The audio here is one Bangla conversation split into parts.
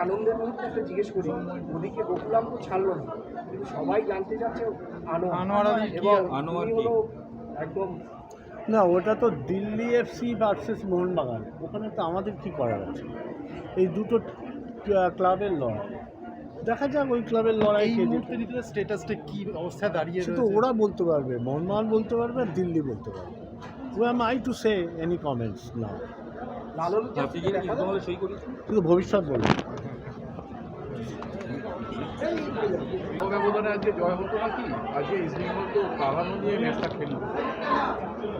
আনন্দের মুহূর্তে একটা জিজ্ঞেস করি ওদিকে গোকুলাম তো ছাড়লো না কিন্তু সবাই জানতে চাচ্ছে আনোয়ার। আনোয়ার আলী কি- এবং আনোয়ার হলো একদম না ওটা তো দিল্লি এফসি ভার্সেস মোহনবাগান ওখানে তো আমাদের কি করার আছে? এই দুটো ক্লাবের লড়াই। দেখা যাক ওই ক্লাবের লড়াই স্টেটাসটা কি অবস্থায় দাঁড়িয়ে সে তো ওরা বলতে পারবে মোহনবাগান বলতে পারবে আর দিল্লি বলতে পারবে। ও am I to say any comments না লালন আপনি কি রীতিমতো সই করেছেন? শুধু ভবিষ্যৎ বলবে।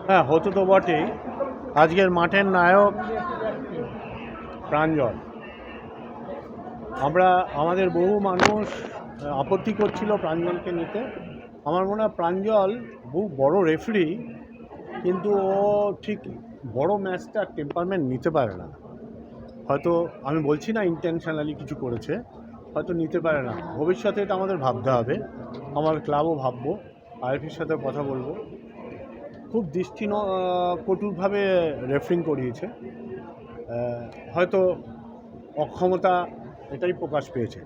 হ্যাঁ হতো তো বটেই। আজকের মাঠের নায়ক প্রাঞ্জল। আমরা, আমাদের বহু মানুষ আপত্তি করছিল প্রাঞ্জলকে নিতে। আমার মনে হয় প্রাঞ্জল বহু বড় রেফারি কিন্তু ও ঠিক বড় ম্যাচটা টেম্পারমেন্ট নিতে পারে না। হয়তো, আমি বলছি না ইন্টেনশনালি কিছু করেছে। হয়তো নিতে পারে না। ভবিষ্যতে এটা আমাদের ভাবতে হবে। আমার ক্লাবও ভাববো আইএফির সাথে কথা বলব। খুব দৃষ্টিন কটুরভাবে রেফারিং করিয়েছে। হয়তো অক্ষমতা এটাই প্রকাশ পেয়েছে।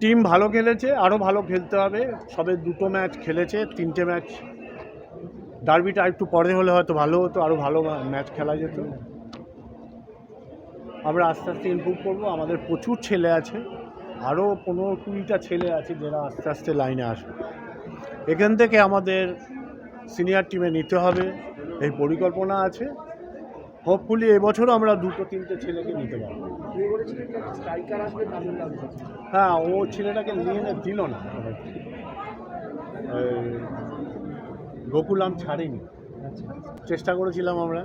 টিম ভালো খেলেছে আরও ভালো খেলতে হবে। সবে দুটো ম্যাচ খেলেছে, তিনটে ম্যাচ। ডার্বিটা একটু পরে হলে হয়তো ভালো হতো আরও ভালো ম্যাচ খেলা যেত। আমরা আস্তে আস্তে ইমপ্রুভ করব। আমাদের প্রচুর ছেলে আছে। আরও পনেরো কুড়িটা ছেলে আছে যারা আস্তে আস্তে লাইনে আসবে। এখান থেকে আমাদের সিনিয়র টিমে নিতে হবে এই পরিকল্পনা আছে। হোপফুলি এবছরও আমরা দুটো তিনটে ছেলেকে নিতে পারব। হ্যাঁ ও ছেলেটাকে নিয়ে দিল না। গোকুলাম ছাড়েনি। চেষ্টা করেছিলাম আমরা।